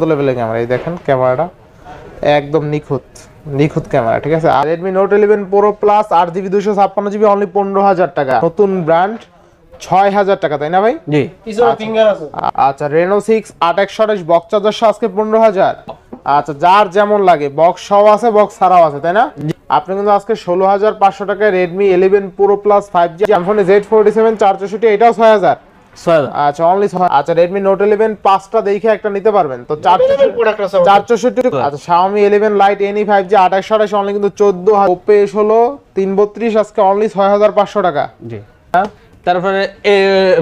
লেভেলের ক্যামেরা এই দেখেন ক্যামেরাটা একদম নিখুঁত নিখুঁত ক্যামেরা ঠিক আছে? আর Redmi Note eleven Pro Plus আট জিবি দুশো ছাপ্পান্ন জিবি অনলি পনেরো হাজার টাকা। নতুন ব্র্যান্ড ছয় হাজার টাকা তাই না ভাই? জি। পিছনে ফিঙ্গার আছে। আ- আচ্ছা রেনো সিক্স আট একশো আঠাশ বক্স চার্জার আজকে পনেরো হাজার। আচ্ছা যার যেমন লাগে বক্স সহ আছে বক্স ছাড়াও আছে তাই না? আপনি কিন্তু আজকে ষোলো হাজার পাঁচশো টাকায় Redmi eleven Pro Plus five G Z forty seven এটাও ছয় হাজার। আচ্ছা অনলি আচ্ছা রেডমি নোট ইলেভেন পাঁচটা দেখে একটা নিতে পারবেন। তো চার প্রোডাক্ট আছে চার চৌষট্টি আচ্ছা Xiaomi eleven Lite NE five G আঠাশ অনলি কিন্তু চোদ্দ ওপে হলো তিন বত্রিশ আজকে অনলি ছয় হাজার পাঁচশো টাকা। জি। তারপরে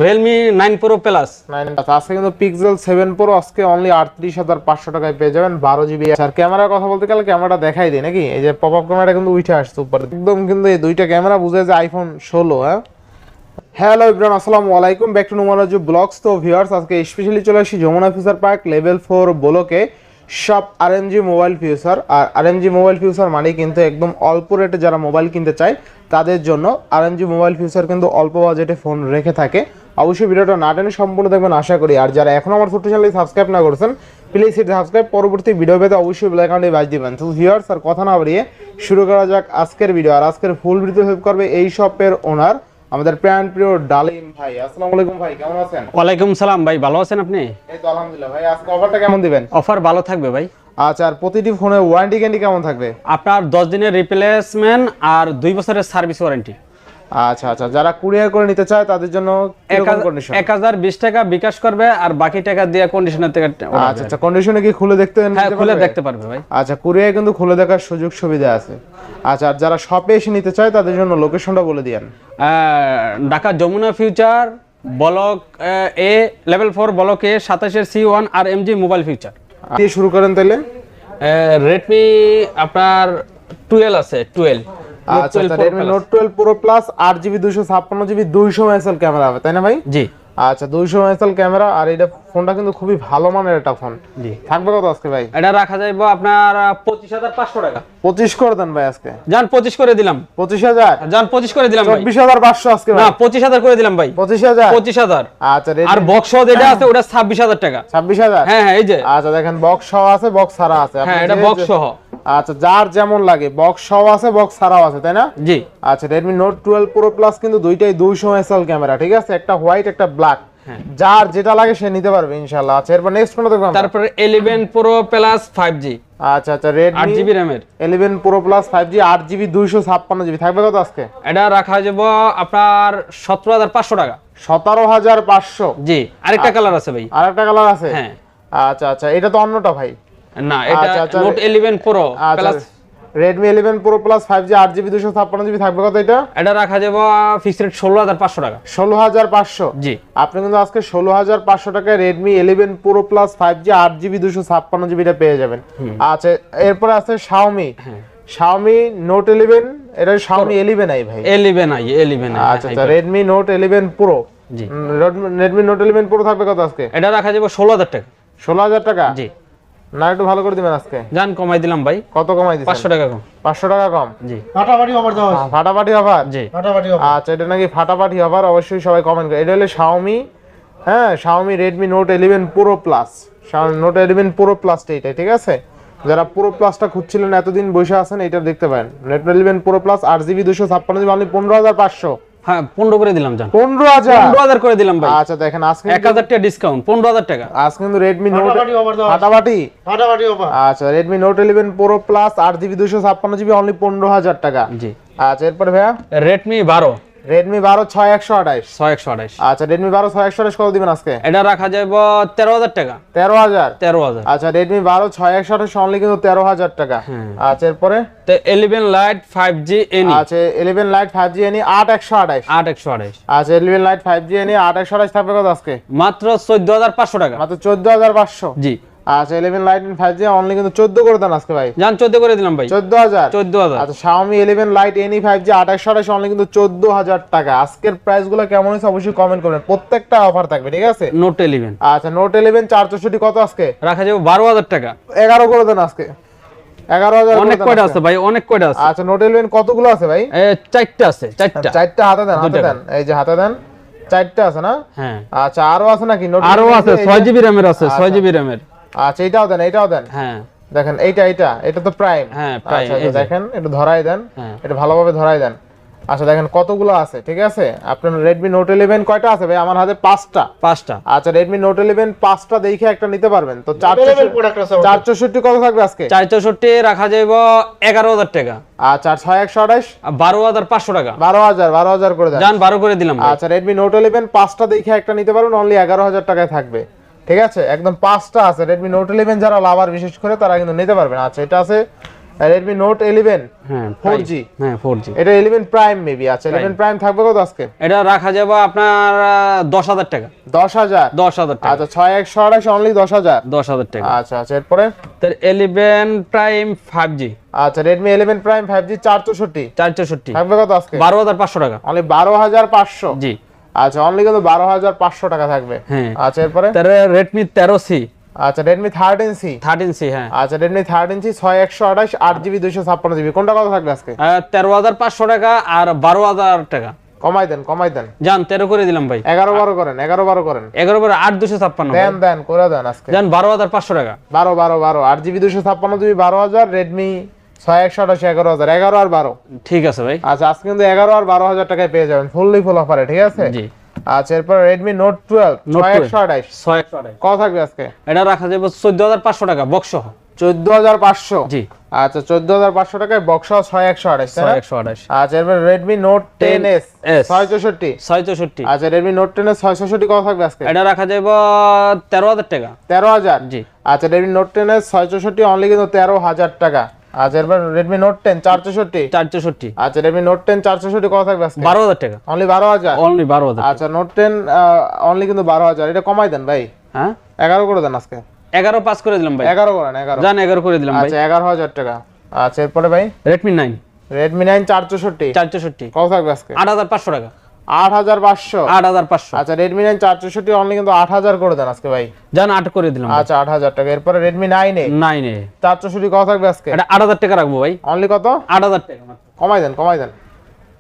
Realme nine Pro Plus nine আজকে কিন্তু পিক্সেল সেভেন প্রো আজকে অনলি আটত্রিশ হাজার পাঁচশো টাকায় পেয়ে যাবেন বারো জিবি আর ক্যামেরার কথা বলতে গেলে ক্যামেরাটা দেখাই দিই নাকি? এই যে পপ আপ ক্যামেরা কিন্তু উঠে আসছে উপরে। একদম কিন্তু এই দুইটা ক্যামেরা বুঝে যে আইফোন ষোলো হ্যাঁ? হ্যালো ইব্রান আসসালামু আলাইকুম। ব্যাক টু নুমারাজু ব্লগস তো ভিউয়ার্স আজকে স্পেশালি চলে আসি Jamuna future park level four ব্লকে। সব আরএমজি মোবাইল ফিউচার আর আরএমজি মোবাইল ফিউচার মানে কিন্তু একদম অল্প রেটে যারা মোবাইল কিনতে চায়, তাদের জন্য আরএমজি মোবাইল ফিউচার কিন্তু অল্প বাজেটে ফোন রেখে থাকে। অবশ্যই ভিডিওটা না টেনে সম্পূর্ণ দেখবেন, আশা করি। আর যারা এখনও আমার ছোট্ট চ্যানেল সাবস্ক্রাইব না করেছেন প্লিজ সেটা সাবস্ক্রাইব পরবর্তী ভিডিও পেতে অবশ্যই বেল আইকনটি বাজ দিবেন। তো ভিউয়ার্স আর কথা না বাড়িয়ে শুরু করা যাক আজকের ভিডিও আর আজকের ফুল ভিডিও হেল্প করবে এই শপের ওনার আমাদের প্রাণ প্রিয় ডালিম ভাই আসসালামু আলাইকুম ভাই কেমন আছেন? ওয়ালাইকুম সালাম ভাই ভালো আছেন আপনি? এই তো আলহামদুলিল্লাহ ভাই আজকে অফারটা কেমন দিবেন? অফার ভালো থাকবে ভাই। আচ্ছা আর প্রতিটি ফোনে ওয়ারেন্টি গ্যারান্টি কেমন থাকবে? আপনার দশ দিনের রিপ্লেসমেন্ট আর 2 বছরের সার্ভিস ওয়ারেন্টি আচ্ছা আচ্ছা। যারা কুরিয়ার করে নিতে চায় তাদের জন্য কন্ডিশন এক হাজার বিশ টাকা বিকাশ করবে আর বাকি টাকা দিয়ে কন্ডিশনের থেকে আচ্ছা আচ্ছা। কন্ডিশনে কি খুলে দেখতে হ্যাঁ খুলে দেখতে পারবে ভাই। আচ্ছা কুরিয়ার কিন্তু খুলে দেখার সুযোগ সুবিধা আছে। আচ্ছা আর যারা শপে এসে নিতে চায় তাদের জন্য লোকেশনটা বলে দিয়েন। Dhaka Jamuna future block A level four block A সাতাশের C one R MG mobile future দিয়ে শুরু করেন তাহলে। রেডমি আপনার টুয়েলভ আছে টুয়েলভ আচ্ছা মেগাপিক্সেল ক্যামেরা হবে তাই না ভাই? জি। আচ্ছা দুইশো মেগাপিক্সেল ক্যামেরা আর এটা ফোনটা কিন্তু খুবই ভালো মানের একটা ফোন। জি। থাকবে কত আজকে ভাই? এটা রাখা আপনার টাকা। করে দেন ভাই আজকে। যান পঁচিশ করে দিলাম। করে ভাই। আজকে না করে দিলাম আচ্ছা আর বক্স যেটা আছে ওটা ছাব্বিশ হাজার টাকা। ছাব্বিশ হাজার? হ্যাঁ হ্যাঁ এই যে। আচ্ছা দেখেন বক্স সহ আছে বক্স ছাড়া আছে। হ্যাঁ এটা বক্স সহ। আচ্ছা যার যেমন লাগে। বক্স সহ আছে বক্স ছাড়াও আছে তাই না? জি। আচ্ছা Redmi Note twelve Pro Plus কিন্তু দুইটাই দুইশো এসএল ক্যামেরা ঠিক আছে? একটা হোয়াইট একটা ব্ল্যাক। যার যেটা লাগে সে নিতে পারবে ইনশাল্লাহ আচ্ছা এরপর নেক্সট কোনটা দেখব? তারপরে eleven Pro Plus five G আচ্ছা আচ্ছা eleven Pro Plus five G আট জিবি দুইশো ছাপ্পান্ন জিবি থাকবে কত আজকে? এটা রাখা যাব আপনার সতেরো হাজার পাঁচশো টাকা। সতেরো হাজার পাঁচশো। জি আরেকটা কালার আছে ভাই। আর একটা কালার আছে? হ্যাঁ। আচ্ছা আচ্ছা এটা তো অন্যটা ভাই। না এটা। Note eleven Pro Plus five G আট জিবি দুশো ছাপ্পান্ন জিবি থাকবে কত এটা? এটা রাখা যাব ফিক্সড রেট ষোলো হাজার পাঁচশো টাকা। ষোলো হাজার পাঁচশো। জি। আপনি কিন্তু আজকে ষোলো হাজার পাঁচশো টাকায় প্লাস ফাইভ জি আট জিবি দুশো ছাপ্পান্ন জিবিটা পেয়ে যাবেন। আচ্ছা এরপরে আছে শাওমি হ্যাঁ। শাওমি নোট ইলেভেন এটা শাওমি ইলেভেন আই ভাই। এলিভেন আই এলিভেন আচ্ছা আচ্ছা রেডমি নোট ইলেভেন প্রো জি। রেডমি নোট ইলেভেন প্রো থাকবে কত আজকে? এটা রাখা যাব ষোলো হাজার টাকা। ষোলো হাজার টাকা? জি। না একটু ভালো করে দিবেন আজকে। যান কমাই দিলাম ভাই। কত কমাই আচ্ছা। পাঁচশো টাকা কম। পাঁচশো টাকা কম? জি। ফাটাফাটি অফার হয়েছে। ফাটাফাটি অফার জি। ফাটাফাটি অফার আচ্ছা এটা নাকি ফাটাফাটি অফার অবশ্যই সবাই কমেন্ট করে। এটা হলো শাওমি হ্যাঁ Xiaomi Redmi Note eleven Pro Plus Note eleven Pro প্লাসটা এটা ঠিক আছে? যারা প্রো প্লাসটা খুঁজছিলেন এতদিন বসে আছেন এটা দেখতে পারেন। রেডমি ইলেভেন প্রো প্লাস আট জিবি দুশো ছাপ্পান্ন জিবি আপনি পনেরো হাজার পাঁচশো। হ্যাঁ 15 করে দিলাম জান। 15000 15000 করে দিলাম আচ্ছা দেখেন আজকে 1000 টাকা ডিসকাউন্ট 15000 টাকা। আজ কিন্তু Redmi Note ফাটাফাটি ফাটাফাটি? অফার আচ্ছা Redmi Note 11 Pro Plus 8GB 256GB only 15000 টাকা। জি। আচ্ছা, এরপর ভাইয়া? রেডমি বারো। Redmi 12 6128 6128 আচ্ছা Redmi 12 6128 কত দিবেন আজকে? এটা রাখা যাবে 13000 টাকা। 13000 13000 আচ্ছা Redmi 12 6128 অনলি কিন্তু 13000 টাকা। হ্যাঁ। আচ্ছা এরপরে? 11 লাইট 5G এনি আচ্ছা 11 লাইট 5G এনি 8128 8128 আচ্ছা 11 লাইট 5G এনি 8128 থাকবে কত আজকে? মাত্র 14500 টাকা। মাত্র 14500 জি। আচ্ছা eleven Lite five G only কিন্তু চোদ্দ করে দেন আজকে ভাই। যান চোদ্দ করে দিলাম ভাই। চোদ্দ হাজার? চোদ্দ হাজার। আচ্ছা Xiaomi eleven Lite NE five G আঠাশশো আঠাশ অনলি কিন্তু চোদ্দ হাজার টাকা। আজকের প্রাইসগুলো কেমন হয়েছে অবশ্যই কমেন্ট করবেন। প্রত্যেকটা অফার থাকবে ঠিক আছে? নোট ইলেভেন আচ্ছা নোট ইলেভেন চার চৌষট্টি কত আজকে? রাখা যাবে বারো হাজার টাকা। এগারো করে দেন আজকে। এগারো হাজার করে অনেক দেন কয়টা আছে ভাই? অনেক কয়টা আছে? আচ্ছা নোট কতগুলো আছে ভাই? চারটা আছে চারটা। চারটা হাতে দেন হাতে দেন। এই যে হাতে দেন চারটা আছে না? হ্যাঁ। আচ্ছা আরও আছে নাকি? নোট আরও আছে ছয় জিবি র্যামের আছে ছয় আচ্ছা। জিবি র্যামের আচ্ছা এটাও দেন এটাও দেন। হ্যাঁ। দেখেন এইটা এইটা এটা তো প্রাইম হ্যাঁ, আচ্ছা দেখেন একটু ধরাই দেন। হ্যাঁ। এটা ভালোভাবে ধরাই দেন। আচ্ছা দেখেন কতগুলো আছে ঠিক আছে? আপনার রেডমি নোট ইলেভেন কয়টা আছে ভাই? আমার হাতে পাঁচটা। পাঁচটা। আচ্ছা রেডমি নোট ইলেভেন পাঁচটা দেখে একটা নিতে পারবেন। তো চার চৌষট্টি কত থাকবে আজকে? চার চৌষট্টি রাখা যাইব এগারো হাজার টাকা। আচ্ছা আর ছয় একশো আঠাশ? বারো হাজার পাঁচশো টাকা। বারো হাজার বারো হাজার করে দেন। বারো করে দিলাম আচ্ছা রেডমি নোট ইলেভেন পাঁচটা দেখে একটা নিতে পারবেন অনলি এগারো হাজার টাকায় থাকবে। ঠিক আছে? একদম পাঁচটা আছে। রেডমি নোট ইলেভেন যারা লাভার বিশেষ করে তারা কিন্তু নিতে পারবেন আচ্ছা এটা আছে রেডমি নোট ইলেভেন হ্যাঁ ফোর। জি হ্যাঁ ফোর জি এটা ইলেভেন প্রাইম মেবি আচ্ছা ইলেভেন প্রাইম থাকবে কত আজকে? এটা রাখা যাবে আপনার দশ হাজার টাকা। দশ হাজার? দশ হাজার টাকা। আচ্ছা ছয় একশো আঠাশ অনলি দশ হাজার? দশ হাজার টাকা। আচ্ছা আচ্ছা এরপরে? তার এলিভেন প্রাইম ফাইভ জি আচ্ছা Redmi eleven Prime five G চার চৌষট্টি। চার চৌষট্টি। থাকবে কত আজকে? বারো হাজার পাঁচশো টাকা। অনলি বারো হাজার পাঁচশো। জি। আচ্ছা অনলি কিন্তু বারো হাজার পাঁচশো টাকা থাকবে। হ্যাঁ। আচ্ছা এরপরে? রেডমি তেরো সি আচ্ছা Redmi thirteen C thirteen C হ্যাঁ। আচ্ছা রেডমি থার্টিন সি ছয় একশো আঠাশ আট জিবি দুইশো ছাপ্পান্ন জিবি। কোনটা কত থাকবে আজকে? তেরো হাজার পাঁচশো টাকা আর বারো হাজার টাকা। কমাই দেন কমাই দেন। যান তেরো করে দিলাম ভাই। এগারো বারো করেন এগারো বারো করেন। এগারো বারো আট দুশো ছাপ্পান্ন দেন দেন করে দেন আজকে। যান বারো হাজার পাঁচশো টাকা। বারো বারো বারো আট জিবি দুইশো ছাপ্পান্ন জিবি বারো হাজার রেডমি ছয় একশো আঠাশ এগারো হাজার। এগারো আর বারো। ঠিক আছে ভাই। আচ্ছা আজকে কিন্তু এগারো আর বারো হাজার টাকায় পেয়ে যাবেন ফুললি ফুল অফারে ঠিক আছে? জি। আচ্ছা এরপর টুয়েলভ Note ছয় 12 একশো আঠাশ। ছয় একশো আঠাশ। কত থাকবে আজকে? এটা রাখা যাবে চোদ্দ হাজার পাঁচশো টাকা বক্স সহ। চোদ্দ হাজার পাঁচশো? জি। আচ্ছা চোদ্দ হাজার পাঁচশো টাকায় বক্স ছয় একশো আঠাশ আচ্ছা এরপর টেন এস 10S ছয় চৌষট্টি। ছয় চৌষট্টি। আচ্ছা রেডমি নোট টেন এস ছয় চৌষট্টি কত থাকবে আজকে? এটা রাখা যাবে তেরো হাজার টাকা। তেরো হাজার? জি। আচ্ছা রেডমি নোট টেন এস ছয় চৌষট্টি অনলি কিন্তু তেরো হাজার টাকা। আচ্ছা রেডমি নোট টেন চার চৌষট্টি। চার আচ্ছা রেডমি নোট টেন চার কত থাকবে আজকে? বারো হাজার টাকা। অনলি বারো হাজার? অনলি বারো হাজার আচ্ছা নোট টেন অনলি কিন্তু বারো হাজার। এটা কমাই দেন ভাই। হ্যাঁ? এগারো করে দেন আজকে। এগারো পাস করে দিলাম ভাই। এগারো করেন এগারো। যান এগারো করে দিলাম ভাই। আচ্ছা এগারো হাজার টাকা। আচ্ছা এরপরে ভাই? রেডমি নাইন রেডমি নাইন চার চৌষট্টি। চার কত থাকবে আজকে? আট হাজার পাঁচশো টাকা। আট হাজার পাঁচশো আট হাজার পাঁচশো আচ্ছা রেডমি নাইন চার অনলি কিন্তু আট হাজার করে দেন আজকে ভাই যান আট করে দিলাম আচ্ছা আট হাজার টাকা এরপরে Redmi nine A nine A চার চৌষট্টি কত থাকবে আজকে এটা আট হাজার টাকা রাখব ভাই অনলি কত আট হাজার টাকা মাত্র। কমাই দেন কমাই দেন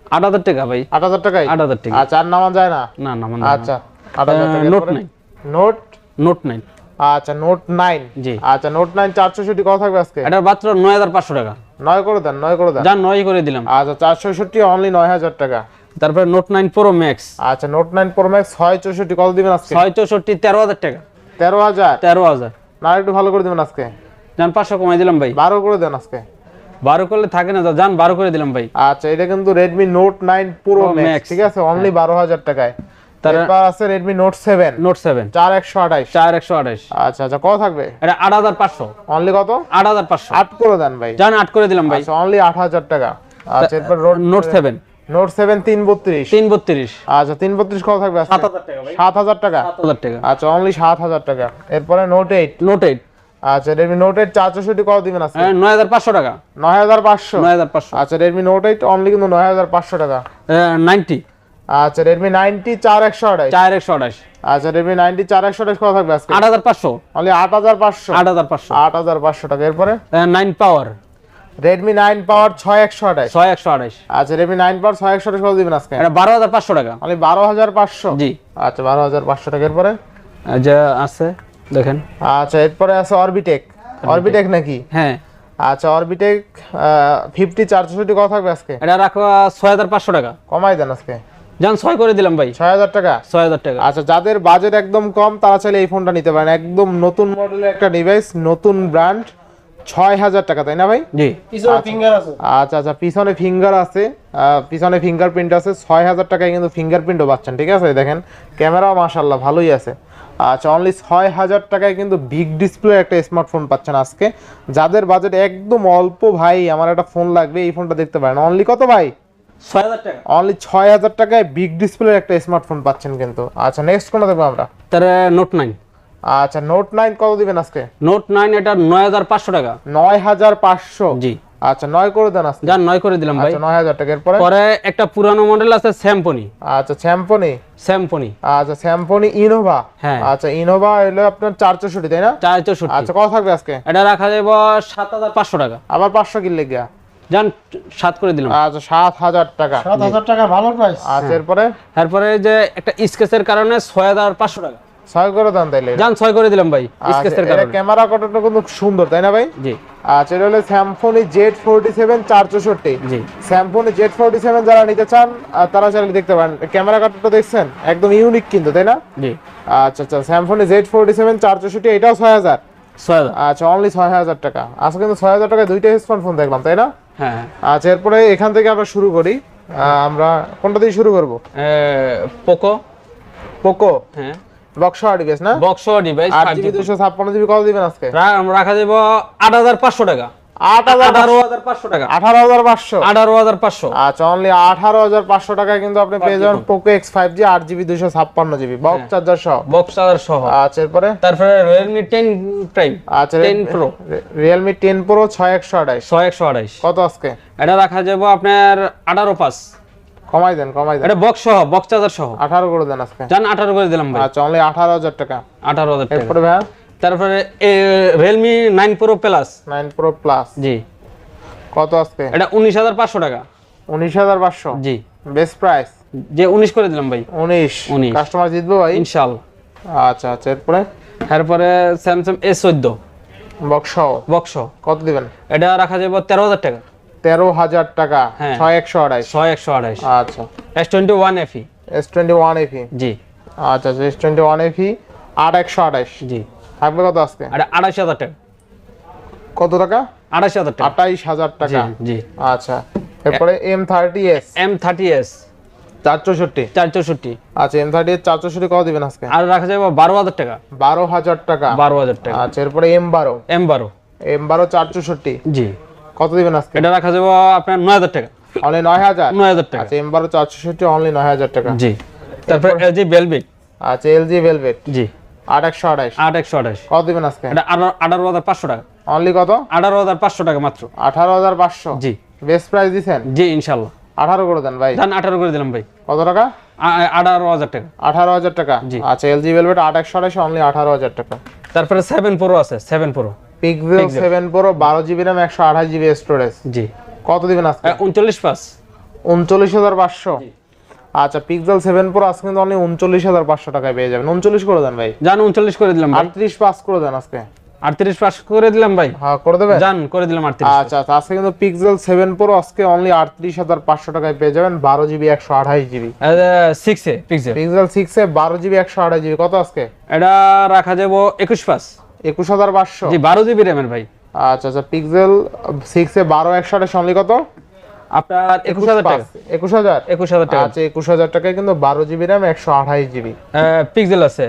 আট হাজার টাকা ভাই আট হাজার টাকাই আট হাজার টাকা আচ্ছা আর নামান যায় না মানে আচ্ছা আট হাজার টাকা নোট এরপরে? নাইন নোট নোট নাইন আচ্ছা নোট নাইন জি আচ্ছা নোট নাইন চার চৌষট্টি কত থাকবে আজকে এটার মাত্র নয় হাজার পাঁচশো টাকা নয় করে দেন নয় করে দেন যান নয় করে দিলাম আচ্ছা চার চৌষট্টি অনলি নয় হাজার টাকা তারপরে নোট নাইন প্রো ম্যাক্স আচ্ছা নোট নাইন প্রো ম্যাক্স ছয় চৌষট্টি কত দিবেন আজকে? ছয় চৌষট্টি তেরো হাজার টাকা। তেরো হাজার? তেরো হাজার। না একটু ভালো করে দিবেন আজকে। যান পাঁচশো কমাই দিলাম ভাই। বারো করে দেন আজকে। বারো করলে থাকে না যান বারো করে দিলাম ভাই। আচ্ছা এটা কিন্তু Redmi note nine pro Pro Max। Max ঠিক আছে? অনলি বারো হাজার টাকায়। তারপর আছে আচ্ছা আচ্ছা কত থাকবে? এটা অনলি কত? করে দেন ভাই। করে দিলাম ভাই। আচ্ছা অনলি টাকা। আচ্ছা এরপর নোট সেভেন তিন বত্রিশ তিন বত্রিশ আচ্ছা তিন বত্রিশ কত থাকবে সাত হাজার টাকা সাত হাজার টাকা? সাত হাজার টাকা। আচ্ছা অনলি সাত হাজার টাকা। এরপরে নোট এইট নোট এইট আচ্ছা রেডমি নোট এইট চার চৌষট্টি কত দিবেন আজকে? নয় হাজার পাঁচশো টাকা। নয় হাজার পাঁচশো? নয় হাজার পাঁচশো। আচ্ছা রেডমি নোট এইট অনলি কিন্তু নয় হাজার পাঁচশো টাকা। নাইনটি আচ্ছা রেডমি নাইনটি চার একশো আঠাইশ চার একশো আঠাশ। আচ্ছা রেডমি নাইনটি চার একশো আঠাইশ কত থাকবে আজকে? আট হাজার পাঁচশো। অনলি আট হাজার পাঁচশো। আট হাজার পাঁচশো। আট হাজার পাঁচশো টাকা। এরপরে? নাইন পাওয়ার একশো আঠাইশ ছয় একশো আঠাশ। আচ্ছা রেডমি নাইন পাওয়ার ছয় একশো আঠাইশ কত দিবেন আজকে? এটা টাকা। হাজার পাঁচশো? জি। আচ্ছা যা আছে দেখেন। আচ্ছা এরপরে আছে অরবিটেক অরবিটেক নাকি? হ্যাঁ। আচ্ছা অরবিটেক ফিফটি চার চৌষট্টি কত থাকবে আজকে? এটা রাখো ছয় হাজার পাঁচশো টাকা। কমাই দেন আজকে। যান ছয় করে দিলাম ভাই। ছয় হাজার টাকা? ছয় হাজার টাকা। আচ্ছা যাদের বাজেট একদম কম তারা চাইলে এই ফোনটা নিতে পারেন। একদম নতুন মডেলের একটা ডিভাইস নতুন ব্র্যান্ড ছয় হাজার টাকা তাই না ভাই? জি। পিছনে ফিঙ্গার আছে। আচ্ছা আচ্ছা পিছনে ফিঙ্গার আছে। পিছনে ফিঙ্গারপ্রিন্ট আছে। ছয় হাজার টাকায় কিন্তু ফিঙ্গারপ্রিন্টও পাচ্ছেন ঠিক আছে? দেখেন ক্যামেরাও মাশাল্লাহ ভালোই আছে। আচ্ছা অনলি ছয় হাজার টাকায় কিন্তু বিগ ডিসপ্লে একটা স্মার্টফোন পাচ্ছেন আজকে। যাদের বাজেট একদম অল্প ভাই আমার একটা ফোন লাগবে এই ফোনটা দেখতে পারেন। অনলি কত ভাই? ছয় হাজার টাকা। অনলি ছয় হাজার টাকায় বিগ ডিসপ্লের একটা স্মার্টফোন পাচ্ছেন কিন্তু। আচ্ছা নেক্সট কোনটা দেখব আমরা? তার নোট নাইন আচ্ছা নোট নাইন কত দিবেন আজকে? নোট নাইন এটা নয় হাজার পাঁচশো টাকা। নয় হাজার পাঁচশো? জি। আচ্ছা নয় করে দেন আজকে। যান করে দিলাম ভাই। আচ্ছা নয় হাজার টাকা। এরপরে? পরে একটা পুরানো মডেল আছে স্যাম্পনি। আচ্ছা স্যাম্পনি? স্যাম্পনি। আচ্ছা স্যাম্পনি ইনোভা। হ্যাঁ। আচ্ছা ইনোভা হলো আপনার চার চৌষট্টি তাই না? চার চৌষট্টি। আচ্ছা কত থাকবে আজকে? এটা রাখা যাব সাত হাজার পাঁচশো টাকা। আবার পাঁচশো কিনলে গিয়া। যান সাত করে দিলাম। আচ্ছা সাত হাজার টাকা। সাত হাজার টাকা ভালো প্রাইস আচ্ছা এরপরে? তারপরে যে একটা স্কেচের কারণে ছয় হাজার পাঁচশো টাকা। ছয় করে দেন তাইলে। যান ছয় করে দিলাম ভাই আচ্ছা, স্কেচের কারণে। ক্যামেরা কটটা কিন্তু সুন্দর তাই না ভাই? জি। আচ্ছা এটা হলো স্যামসনি জেড ফোরটি সেভেন চার চৌষট্টি জি। স্যামসনি জেড ফোরটি সেভেন যারা নিতে চান তারা চাইলে দেখতে পারেন। ক্যামেরা কাটটা দেখছেন? একদম ইউনিক কিন্তু তাই না? জি। আচ্ছা আচ্ছা স্যামসনি জেড ফোরটি সেভেন চার চৌষট্টি এটাও ছয় হাজার। আচ্ছা অনলি ছয় হাজার টাকা। আজকে কিন্তু ছয় হাজার টাকায় দুইটা স্মার্টফোন দেখলাম তাই না? হ্যাঁ হ্যাঁ। আচ্ছা এরপরে এখান থেকে আমরা শুরু করি। আমরা কোনটা দিয়ে শুরু করব? পোকো পোকো হ্যাঁ। বক্স ডিভাইস না? বক্স ডিভাইস কত দিবেন আজকে? রাখা টাকা। টাকা। আচ্ছা অনলি টাকায় কিন্তু আপনি পেয়ে যাবেন বক্স চার্জার সহ। বক্স চার্জার সহ। আচ্ছা এরপরে? তারপরে আচ্ছা কত আজকে? এটা রাখা যাব আপনার আঠারো পাঁচ। কমাই দেন কমাই দেন। এটা বক্স সহ বক্স চার্জার সহ। আঠারো করে দেন আজকে। জান আঠারো করে দিলাম ভাই। আচ্ছা অনলি আঠারো হাজার টাকা। আঠারো হাজার টাকা। এরপরে ভাইয়া? তারপরে Realme nine pro plus nine pro plus জি। কত আজকে? এটা উনিশ হাজার পাঁচশো টাকা। উনিশ হাজার পাঁচশো? জি। বেস্ট প্রাইস যে উনিশ করে দিলাম ভাই। উনিশ। 19 কাস্টমার জিতবো ভাই? ইনশাল্লাহ আচ্ছা আচ্ছা এরপরে? তারপরে এস চোদ্দ। বক্স সহ? বক্স কত দিবেন? এটা রাখা যাব তেরো হাজার টাকা। তেরো হাজার টাকা হ্যাঁ। ছয় একশো আড়াইশ। ছয় একশো আঠাইশ আচ্ছা। S twenty one FE S twenty one FE জি। আচ্ছা আচ্ছা এস টোয়েন্টি ওয়ান এফি আট একশো আঠাইশ জি। থাকবে কত আজকে? এটা আঠাশ হাজার টাকা। কত টাকা? আঠাশ হাজার টাকা। আটাইশ হাজার টাকা। জি আচ্ছা এরপরে M thirty S M thirty S চার চৌষট্টি চার চৌষট্টি আচ্ছা এম থার্টি এস চার চৌষট্টি কত দিবেন আজকে? আর রাখা যাবে বারো হাজার টাকা। বারো হাজার টাকা। বারো হাজার টাকা। আচ্ছা এরপরে এম বারো। এম বারো। এম বারো চারচৌষট্টি। জি। কত দিবেন আজকে? এটা রাখা যাবে আপনার নয় হাজার টাকা। অনলি নয় হাজার? নয় হাজার টাকা। আচ্ছা এম বারো চার অনলি নয় হাজার টাকা। জি। তারপরে এলজি বেলবিট আচ্ছা এল জি ভেলভেট জি। আট একশো আঠাইশ আট একশো আঠাশ। কত দিবেন আজকে? এটা আঠারো আঠারো হাজার পাঁচশো টাকা। অনলি কত? আঠারো হাজার পাঁচশো টাকা মাত্র। আঠারো হাজার পাঁচশো। জি। বেস্ট প্রাইস দিছেন? জি ইনশাল্লাহ। আঠারো করে দেন ভাই। জান আঠারো করে দিলাম ভাই। কত টাকা? আ- আ- আঠারো হাজার টাকা। আঠারো হাজার টাকা। জি। আচ্ছা এল জি ভেলভেট আট একশো আঠাইশ অনলি আঠারো হাজার টাকা। তারপরে সেভেন প্রো আছে seven pro Pixel seven pro বারো জিবি র্যাম একশো আঠাশ জিবি স্টোরেজ জি। কত দিবেন আজকে? উনচল্লিশ পাঁচ। উনচল্লিশ হাজার পাঁচশো। আচ্ছা পিক্সেল সেভেন প্রো আজকে কিন্তু অনলি উনচল্লিশ হাজার পাঁচশো টাকায় পেয়ে যাবেন। উনচল্লিশ করে দেন ভাই। জান উনচল্লিশ করে দিলাম ভাই। আটত্রিশ পাস করে দেন আজকে। আটত্রিশ পাঁচ করে দিলাম ভাই। হ্যাঁ করে দেবেন? জান করে দিলাম আটত্রিশ আচ্ছা আচ্ছা আজকে কিন্তু পিক্সেল সেভেন প্রো আজকে অনলি আটত্রিশ হাজার পাঁচশো টাকায় পেয়ে যাবেন বারো জিবি একশো আঠাশ GB six A Pixel Pixel সিক্সে বারো জিবি একশো আঠাশ জিবি কত আজকে? এটা রাখা যাব একুশ পাঁচ। একুশ হাজার পাঁচশো। জি বারো জিবি র্যামের ভাই। আচ্ছা আচ্ছা পিক্সেল সিক্সে বারো একশো আঠাশ অনলি কত? আপনার একুশ হাজার টাকা। একুশ হাজার? একুশ হাজার টাকা। আচ্ছা একুশ হাজার টাকায় কিন্তু বারো জিবি র্যাম একশো আঠাশ জিবি। পিক্সেল আছে।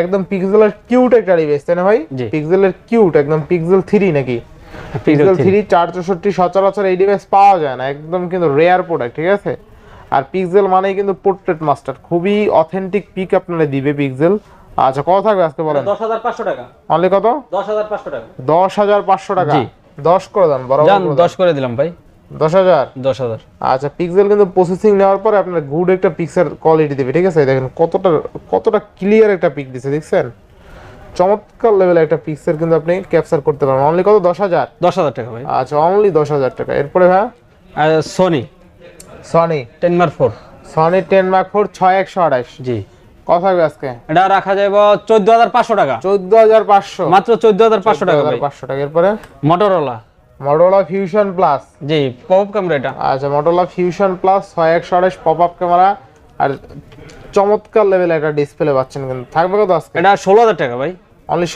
একদম পিক্সেলের কিউট একটা ডিভাইস তাই না ভাই। পিক্সেলের কিউট একদম পিক্সেল থ্রি নাকি? পিক্সেল পিক্সেল থ্রি চার চৌষট্টি সচরাচর এই ডিভাইস পাওয়া যায় না। একদম কিন্তু রেয়ার প্রোডাক্ট ঠিক আছে? আর পিক্সেল মানেই কিন্তু পোর্ট্রেট মাস্টার খুবই অথেন্টিক পিক আপনারা দিবে পিক্সেল। আচ্ছা কত থাকবে আজকে বলেন? দশ হাজার পাঁচশো টাকা। অনলি কত? দশ হাজার পাঁচশো টাকা। দশ হাজার পাঁচশো টাকা। জি। দশ করে দেন বরাবর জান করে দেন। দশ করে দিলাম ভাই। দশ হাজার? দশ হাজার। আচ্ছা পিক্সেল কিন্তু প্রসেসিং নেওয়ার পরে আপনার গুড একটা পিক্সেল কোয়ালিটি দিবে ঠিক আছে? দেখেন কতটা কতটা ক্লিয়ার একটা পিক দিছে দেখছেন? চমৎকার লেভেলের একটা পিক্সেল কিন্তু আপনি ক্যাপচার করতে পারবেন। অনলি কত? দশ হাজার? দশ হাজার টাকা ভাই। আচ্ছা অনলি দশ হাজার টাকা। এরপরে ভাই? Sony Sony ten mark four Sony ten mark four ছয় একশো আঠাশ জি। কত থাকবে আজকে? এটা রাখা টাকা। চোদ্দ হাজার পাঁচশো। মাত্র টাকা ভাই। টাকা। এরপরে? Motorola Motorola fusion plus G camera এটা। আচ্ছা ফিউশন প্লাস ক্যামেরা আর চমৎকার একটা ডিসপ্লে পাচ্ছেন কিন্তু। থাকবে কত আজকে? এটা ষোলো হাজার টাকা ভাই। অনলি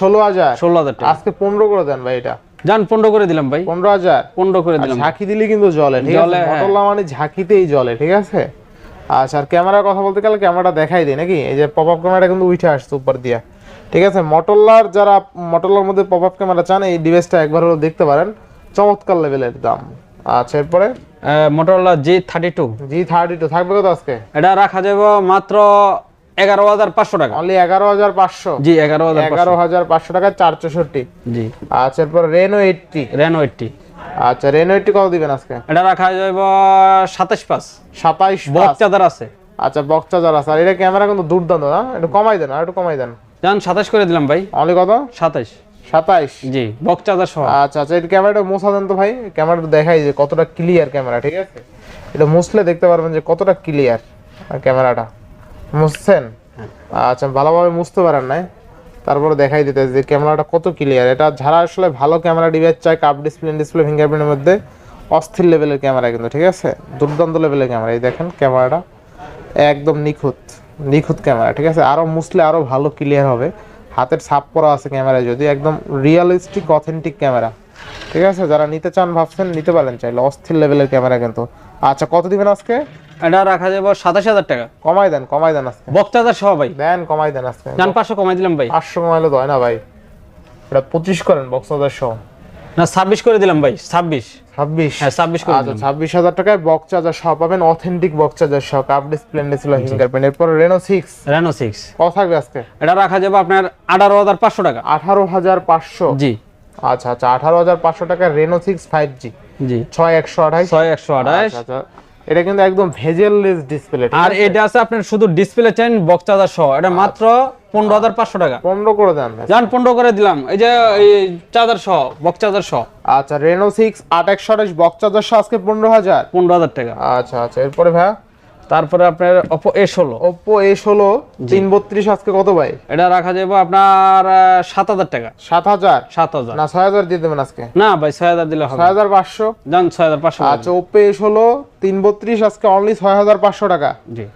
টাকা। আজকে পনেরো করে দেন ভাই এটা। করে দিলাম ভাই। পনেরো হাজার? পনেরো করে দিলাম। ঝাঁকি দিলে কিন্তু জলে ঠিক আছে? জলে, হ্যাঁ। মানে ঝাঁকিতেই জলে ঠিক আছে? আচ্ছা আর ক্যামেরার কথা বলতে গেলে ক্যামেরাটা দেখাই দিই নাকি? এই যে পপ আপ ক্যামেরাটা কিন্তু উঠে আসছে উপর দিয়ে। ঠিক আছে? মটোলার যারা মটোলার মধ্যে পপ আপ ক্যামেরা চান এই ডিভাইসটা একবার হলো দেখতে পারেন। চমৎকার লেভেলের দাম। আচ্ছা এরপরে? Motorola G thirty two G thirty two থাকবে কত আজকে? এটা রাখা যাব মাত্র এগারো হাজার পাঁচশো টাকা। অনলি এগারো হাজার পাঁচশো? জি এগারো হাজার এগারো হাজার পাঁচশো টাকা চার চৌষট্টি। জি। আচ্ছা এরপর রেনো এইটটি রেনো এইটটি আচ্ছা রেনো এইটটি কত দিবেন আজকে? এটা রাখা যাব সাতাশ পাঁচ। সাতাইশ বক চার্জার আছে। আচ্ছা বক্স চার্জার আছে। আর এটা ক্যামেরা কিন্তু দুর্দান্ত না? একটু কমাই দেন আর একটু কমাই দেন। যান সাতাশ করে দিলাম ভাই। অনলি কত? সাতাশ। সাতাইশ। জি বক চার্জার সহ। আচ্ছা আচ্ছা এটা ক্যামেরাটা মোছা দেন তো ভাই। ক্যামেরাটা দেখাই যে কতটা ক্লিয়ার ক্যামেরা ঠিক আছে? এটা মুছলে দেখতে পারবেন যে কতটা ক্লিয়ার ক্যামেরাটা। মুছছেন? আচ্ছা ভালোভাবে বুঝতে পারেন নাই। তারপরে দেখাই দিতে যে ক্যামেরাটা কত ক্লিয়ার এটা যারা আসলে ভালো ক্যামেরা ডিভাইস চায় কাপ ডিসপ্লে ডিসপ্লে ফিঙ্গারপ্রিন্টের মধ্যে, অস্থির লেভেলের ক্যামেরা কিন্তু, ঠিক আছে? দুর্দান্ত লেভেলের ক্যামেরা। এই দেখেন ক্যামেরাটা একদম নিখুঁত নিখুঁত ক্যামেরা, ঠিক আছে? আরও মুছলে আরও ভালো ক্লিয়ার হবে। হাতের ছাপ করা আছে ক্যামেরায় যদি, একদম রিয়েলিস্টিক অথেন্টিক ক্যামেরা, ঠিক আছে? যারা নিতে চান, ভাবছেন, নিতে পারেন চাইলে। অস্থির লেভেলের ক্যামেরা কিন্তু। আচ্ছা কত দিবেন আজকে? এটা রাখা যাবে সাতাশ হাজার টাকা। কমাই দেন কমাই দেন আজকে। বক্তাদার সহ ভাই। দেন কমাই দেন আজকে। জান পাঁচশো কমাই দিলাম ভাই। পাঁচশো কমাইলে তো হয় না ভাই। এটা পঁচিশ করেন বক্স হাজার শো না ছাব্বিশ করে দিলাম ভাই ছাব্বিশ। ছাব্বিশ? হ্যাঁ ছাব্বিশ করে আচ্ছা দিলাম। ছাব্বিশ হাজার টাকায় বক্স চার্জার সহ পাবেন অথেন্টিক বক্স চার্জার সহ। কাপ ডিসপ্লে ডিসপ্লে ফিঙ্গারপ্রিন্ট এরপর রেনো সিক্স রেনো সিক্স কত থাকবে আজকে? এটা রাখা যাবে আপনার আঠারো হাজার পাঁচশো টাকা। আঠারো হাজার পাঁচশো। জি। আচ্ছা আচ্ছা আঠারো হাজার পাঁচশো টাকা Reno six five G G. ছয় একশো আঠাইশ ছয় একশো আঠাশ। আচ্ছা আচ্ছা। এটা কিন্তু একদম ভেজেললেস ডিসপ্লে আর এটা আছে আপনার শুধু ডিসপ্লে চেন বক্স চার্জার সহ। এটা মাত্র পনেরো হাজার পাঁচশো টাকা। পনেরো করে দেন জান যান পনেরো করে দিলাম। এই যে এই চার্জার সহ বক্স চার্জার সহ। আচ্ছা রেনো সিক্স আট একশো আঠাইশ বক্স চার্জার সহ আজকে পনেরো হাজার। পনেরো হাজার টাকা। আচ্ছা আচ্ছা এরপরে ভাইয়া? তারপরে আপনার ওপ্পো এ ষোলো। তিন বত্রিশ আজকে কত ভাই? এটা রাখা যাবে আপনার সাত হাজার টাকা। সাত হাজার? সাত হাজার। না ছয় হাজার দিয়ে দেবেন আজকে। না ভাই ছয় হাজার দিলে হবে। ছয় হাজার পাঁচশো? যান ছয় হাজার পাঁচশো। আচ্ছা ওপ্পো এ ষোলো তিন বত্রিশ আজকে অনলি ছয় হাজার পাঁচশো টাকা। জি।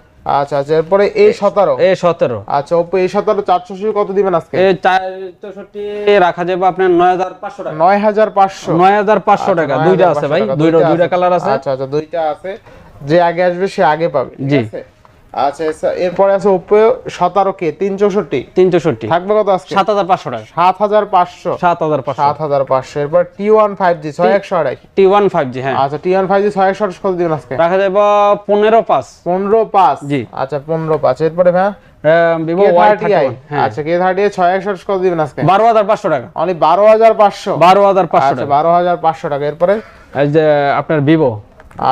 আচ্ছা আচ্ছা এরপরে এ সতেরো। এ সতেরো। আচ্ছা ওপ্পো এ সতেরো চারশো কত দিবেন আজকে? চৌষট্টি রাখা যাবে আপনার নয় হাজার পাঁচশো টাকা। নয় হাজার পাঁচশো। নয় হাজার পাঁচশো টাকা। দুইটা আছে ভাই দুইটা দুইটা কালার আছে। আচ্ছা আচ্ছা দুইটা আছে। যে আগে আসবে সে আগে পাবে জি। আচ্ছা আচ্ছা, এরপরে আছে সতেরো কে তিন চৌষট্টি তিন চৌষট্টি থাকবে কত আজকে? সাত হাজার পাঁচশো টাকা। সাত হাজার পাঁচশো। সাত হাজার পাঁচশো। সাত হাজার পাঁচশো। এরপর টি ওয়ান ফাইভ জি ছয় একশো আড়াই। টি ওয়ান ফাইভ জি হ্যাঁ। আচ্ছা টি ওয়ান ফাইভ জি ছয় একশো কত দিবেন আজকে? রাখা যাবে পনেরো পাঁচ। পনেরো পাঁচ। জি। আচ্ছা পনেরো পাঁচ। এরপরে ভিভো ওয়াই থার্টি আই হ্যাঁ। আচ্ছা কে থার্টি আই ছয় একশো কত দিবেন আজকে? বারো হাজার পাঁচশো টাকা। অনলি বারো হাজার পাঁচশো। বারো হাজার পাঁচশো আচ্ছা বারো হাজার পাঁচশো টাকা। এরপরে? যে আপনার ভিভো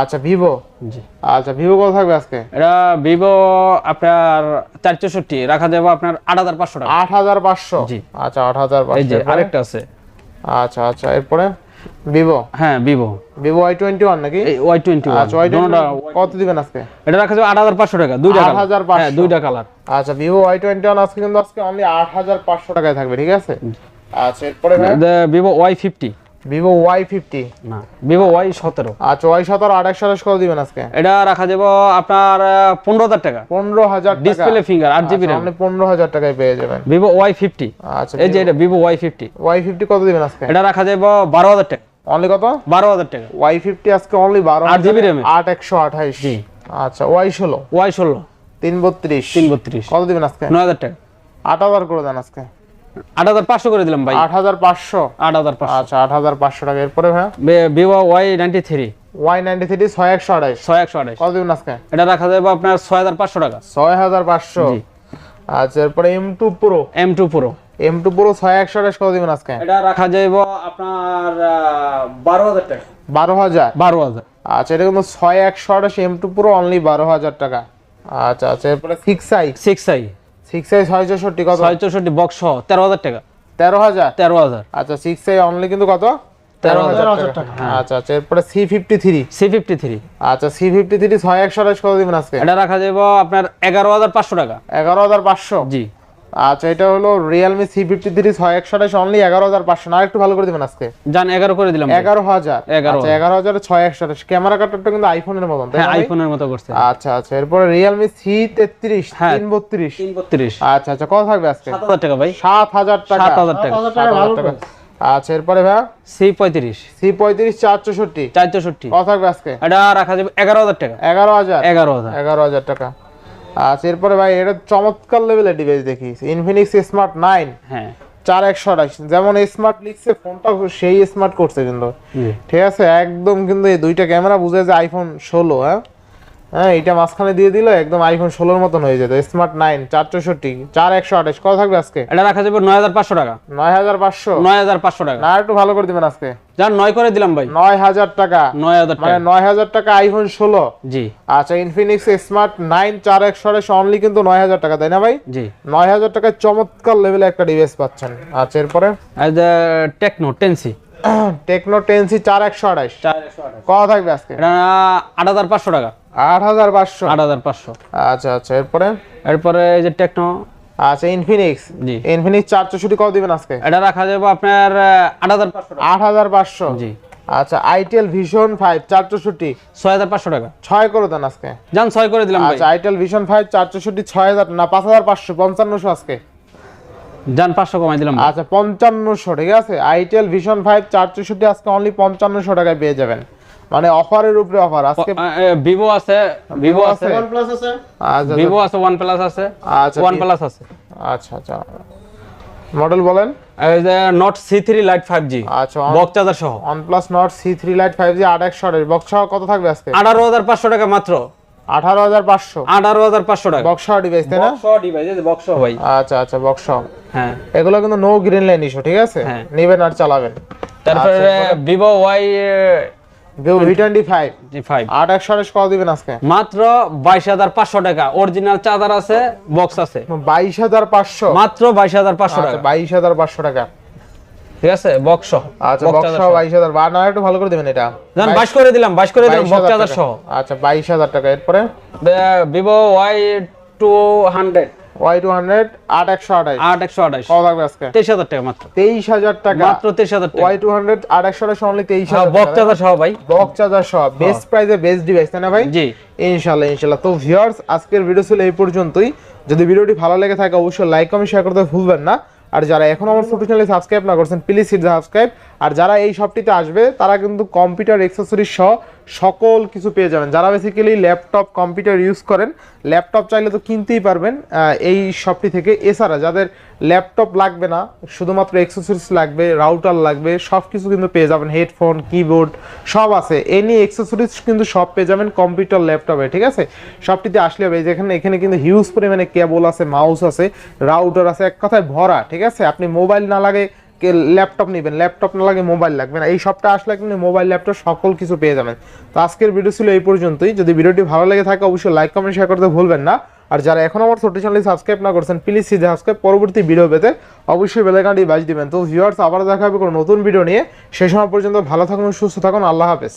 আচ্ছা ভিভো? জি। আচ্ছা ভিভো কত থাকবে আজকে? এটা ভিভো আপনার চার চৌষট্টি রাখা যাবে আপনার আট হাজার পাঁচশো টাকা। আট হাজার পাঁচশো? জি। আচ্ছা আট হাজার পাঁচশো আরেকটা আছে। আচ্ছা আচ্ছা এরপরে? ভিভো? হ্যাঁ Vivo. Vivo Y twenty one নাকি? ওয়াই টোয়েন্টি আচ্ছা ওয়াই কত দিবেন আজকে? এটা রাখা যাবে আট হাজার পাঁচশো টাকা দুইটা কালার 8,500 হ্যাঁ দুইটা কালার আচ্ছা ভিভো ওয়াই টোয়েন্টি ওয়ান আজকে কিন্তু আজকে অনলি আট হাজার পাঁচশো টাকায় থাকবে ঠিক আছে? আচ্ছা এরপরে Vivo Y fifty. Vivo Y fifty না ভিভো ওয়াই সতেরো। আচ্ছা ওয়াই সতেরো আঠাশ আঠাশ কত দিবেন আজকে? এটা রাখা যাবে আপনার পনেরো হাজার টাকা। পনেরো হাজার ডিসপ্লে ফিঙ্গার আট জিবি র্যাম আপনি পনেরো হাজার টাকায় পেয়ে যাবেন। ভিভো ওয়াই ফিফটি আচ্ছা এই যে এটা Vivo Y fifty Y fifty কত দিবেন আজকে? এটা রাখা যাবে বারো হাজার টাকা। অনলি কত? বারো হাজার টাকা। ওয়াই ফিফটি আজকে অনলি বারো আট RAM এর। আট একশো আঠাইশ। জি। আচ্ছা ওয়াই ষোলো। ওয়াই ষোলো। তিন বত্রিশ। তিন বত্রিশ। কত দিবেন আজকে? নয় হাজার টাকা। আট হাজার করে দেন আজকে। আট হাজার পাঁচশো করে দিলাম ভাই। আট হাজার পাঁচশো? আট হাজার পাঁচশো। আচ্ছা আট হাজার পাঁচশো টাকা। এরপরে ভাই? Vivo Y ninety three. Y ninety three ছয় একশো আঠাইশ ছয় একশো আঠাশ। কত দিবেন আজকে? এটা রাখা যাবে আপনার ছয় হাজার পাঁচশো টাকা। ছয় হাজার পাঁচশো। আচ্ছা এরপরে M two pro M two pro M two pro ছয় একশো আঠাশ কত দিবেন আজকে? এটা রাখা যাবে আপনার বারো হাজার টাকা। বারো হাজার? বারো হাজার। আচ্ছা এটা কিন্তু ছয় একশো আঠাশ এম টু প্রো অনলি বারো হাজার টাকা। আচ্ছা আচ্ছা এরপরে six I six I six I ছয় চৌষট্টি কত? ছয় চৌষট্টি বক্স তেরো হাজার টাকা। তেরো হাজার? তেরো হাজার। আচ্ছা সিক্স আই অনলি কিন্তু কত? তেরো হাজার। টাকা। আচ্ছা আচ্ছা এরপরে C fifty three C fifty three আচ্ছা সি ফিফটি থ্রি ছয় একশো কত দিবেন আজকে? এটা রাখা যাবে আপনার এগারো হাজার পাঁচশো টাকা। এগারো হাজার পাঁচশো। জি। আচ্ছা এটা হলো একশো অনলি এগারো হাজার পাঁচশো। না একটু ভালো করে দিবেন আজকে। যান এগারো করে দিলাম। ভাই। এগারো হাজার। এগারো। আচ্ছা এগারো হাজার ছয় একশো আঠাশ। ক্যামেরা কাটারটা কিন্তু আইফোনের মতন তাই হ্যাঁ আইফোনের মতো করছে। আচ্ছা আচ্ছা এরপরে তেত্রিশ হ্যাঁ। তিন বত্রিশ। আচ্ছা আচ্ছা কত থাকবে আজকে? সাত হাজার টাকা ভাই। সাত হাজার টাকা। সাত হাজার টাকা। সাত হাজার টাকা আচ্ছা এরপরে ভাই? সি পঁয়ত্রিশ। সি পঁয়ত্রিশ চার চৌষট্টি চার চৌষট্টি কত থাকবে আজকে? এটা রাখা যাবে এগারো হাজার টাকা। এগারো হাজার। এগারো হাজার। এগারো হাজার টাকা। আচ্ছা এরপরে ভাই এটা চমৎকার লেভেলের ডিভাইস দেখি ইনফিনিক্স স্মার্ট নাইন হ্যাঁ। চার একশো আঠাশ। যেমন স্মার্ট লিখছে ফোনটা সেই স্মার্ট করছে কিন্তু। ঠিক আছে? একদম কিন্তু এই দুইটা ক্যামেরা বুঝে যে আইফোন ষোলো হ্যাঁ? হ্যাঁ এটা মাঝখানে দিয়ে দিল একদম আইফোন ষোলোর মতন হয়ে যেত। স্মার্ট নাইন চার চৌষট্টি চার একশো আঠাশ। কত থাকবে আজকে? এটা রাখা যাবে নয় হাজার পাঁচশো টাকা। নয় হাজার পাঁচশো? নয় হাজার পাঁচশো টাকা। না একটু ভালো করে দিবেন আজকে। যান নয় করে দিলাম ভাই। নয় হাজার টাকা। নয় হাজার মানে নয় হাজার টাকা আইফোন ষোলো। জি। আচ্ছা ইনফিনিক্স স্মার্ট নাইন চার একশো আঠাশ অনলি কিন্তু নয় হাজার টাকা তাই না ভাই? জি। নয় হাজার টাকায় চমৎকার লেভেলে একটা ডিভাইস পাচ্ছেন। আচ্ছা এরপরে? টেকনো টেনসি টেকনো টেনসি চার একশো আঠাশ। কত থাকবে আজকে? এটা আট হাজার পাঁচশো টাকা। আট হাজার পাঁচশো। আট হাজার পাঁচশো। আচ্ছা আচ্ছা এরপরে? এরপরে এই যে টেকনো। আচ্ছা ইনফিনিক্স জি। ইনফিনিক্স চার চৌষট্টি কত দিবেন আজকে? এটা রাখা যাবে আপনার আট হাজার পাঁচশো আট হাজার পাঁচশো। জি। আচ্ছা আইটেল ভিশন ফাইভ চার চৌষট্টি ছয় হাজার পাঁচশো টাকা। ছয় করে দেন আজকে। যান ছয় করে দিলাম আচ্ছা আইটেল ভিশন ফাইভ চার চৌষট্টি ছয় হাজার না পাঁচ হাজার পাঁচশো পঞ্চান্নশো আজকে। যান পাঁচশো কমাই দিলাম আচ্ছা পঞ্চান্নশো ঠিক আছে? আইটেল ভিশন ফাইভ চার চৌষট্টি আজকে অনলি পঞ্চান্নশো টাকায় পেয়ে যাবেন। মানে অফারের উপরে অফার। আজকে ভিভো আছে ভিভো আছে? ওয়ান প্লাস আছে? আচ্ছা ভিভো আছে ওয়ান প্লাস আছে। আচ্ছা ওয়ান প্লাস আছে। আচ্ছা আচ্ছা। মডেল বলেন? এই যে note C three lite five G আচ্ছা বক চার্জার সহ। OnePlus Nord C3 Lite 5G আট একশো আঠাশ বক্স সহ কত থাকবে আজকে? আঠারো হাজার পাঁচশো টাকা মাত্র। আঠারো হাজার পাঁচশো। আঠারো হাজার পাঁচশো টাকা। বক্স সহ ডিভাইস তাই না? বক্স সহ ডিভাইস বক্স সহ ভাই। আচ্ছা আচ্ছা বক্স সহ। হ্যাঁ। এগুলো কিন্তু নো গ্রিন লাইন ইস্যু ঠিক আছে? হ্যাঁ। নেবেন আর চালাবেন। তারপরে Vivo Y Vivo V twenty five five আট একশো আঠাশ কত দিবেন আজকে? মাত্র বাইশ হাজার পাঁচশো টাকা। অরিজিনাল চার্জার আছে বক্স আছে। বাইশ হাজার পাঁচশো? মাত্র বাইশ হাজার পাঁচশো আচ্ছা টাকা। বাইশ হাজার পাঁচশো টাকা। ঠিক আছে? বক্স আচ্ছা বক্স সহ সহ। বাইশ হাজার বা না একটু ভালো করে দেবেন এটা। বাইশ করে দিলাম বাইশ করে দিলাম বক্স সহ। আচ্ছা টাকা। এরপরে? Y two hundred Y two hundred আট একশো আঠাশ। আট একশো আঠাশ। কত থাকবে আজকে? তেইশ হাজার টাকা মাত্র। তেইশ হাজার টাকা। মাত্র তেইশ হাজার টাকা। ওয়াই টু হান্ড্রেড আট একশো আঠাশ অনলি তেইশ হ্যাঁ, হাজার বক্স চার্জার সহ ভাই। বক্স চার্জার সহ বেস্ট প্রাইসে বেস্ট ডিভাইস তাই না ভাই? জি। ইনশাল্লাহ ইনশাল্লাহ তো ভিউয়ার্স আজকের ভিডিও ছিল এই পর্যন্তই। যদি ভিডিওটি ভালো লেগে থাকে অবশ্যই লাইক কমেন্ট শেয়ার করতে ভুলবেন না। আর যারা এখন আমার ফটো চ্যানেলে সাবস্ক্রাইব না করছেন প্লিজ হিট সাবস্ক্রাইব আর যারা এই শপটিতে আসবে, তারা কিন্তু কম্পিউটার অ্যাক্সেসরিজ সহ সকল কিছু পেয়ে যাবেন। যারা বেসিক্যালি ল্যাপটপ কম্পিউটার ইউজ করেন ল্যাপটপ চাইলে তো কিনতেই পারবেন এই শপটি থেকে। এছাড়া যাদের ল্যাপটপ লাগবে না, শুধুমাত্র অ্যাক্সেসরিজ লাগবে রাউটার লাগবে সব কিছু কিন্তু পেয়ে যাবেন। হেডফোন কিবোর্ড সব আছে। এনি অ্যাক্সেসরিজ কিন্তু সব পেয়ে যাবেন কম্পিউটার ল্যাপটপে ঠিক আছে? সবটিতে আসলে হবে। এই যে এখানে এখানে কিন্তু হিউজ পরিমাণে কেবল আছে মাউস আছে রাউটার আছে, এক কথায় ভরা, ঠিক আছে? আপনি মোবাইল না লাগে ল্যাপটপ নেবেন, ল্যাপটপ না লাগে মোবাইল লাগবে না। এই সবটা আসলে কিন্তু মোবাইল, ল্যাপটপ সকল কিছু পেয়ে যাবেন। তো আজকের ভিডিও ছিল এই পর্যন্তই। যদি ভিডিওটি ভালো লেগে থাকে, অবশ্যই লাইক কমেন্ট শেয়ার করতে ভুলবেন না। আর যারা এখন আমার ছোট চ্যানেলে সাবস্ক্রাইব না করছেন প্লিজ সিধে সাবস্ক্রাইব পরবর্তী ভিডিও পেতে অবশ্যই বেলাকানটি বাজ দিবেন। তো ভিউয়ার্স আবার দেখা হবে কোনো নতুন ভিডিও নিয়ে। সে সময় পর্যন্ত ভালো থাকুন, সুস্থ থাকুন। আল্লাহ হাফেজ।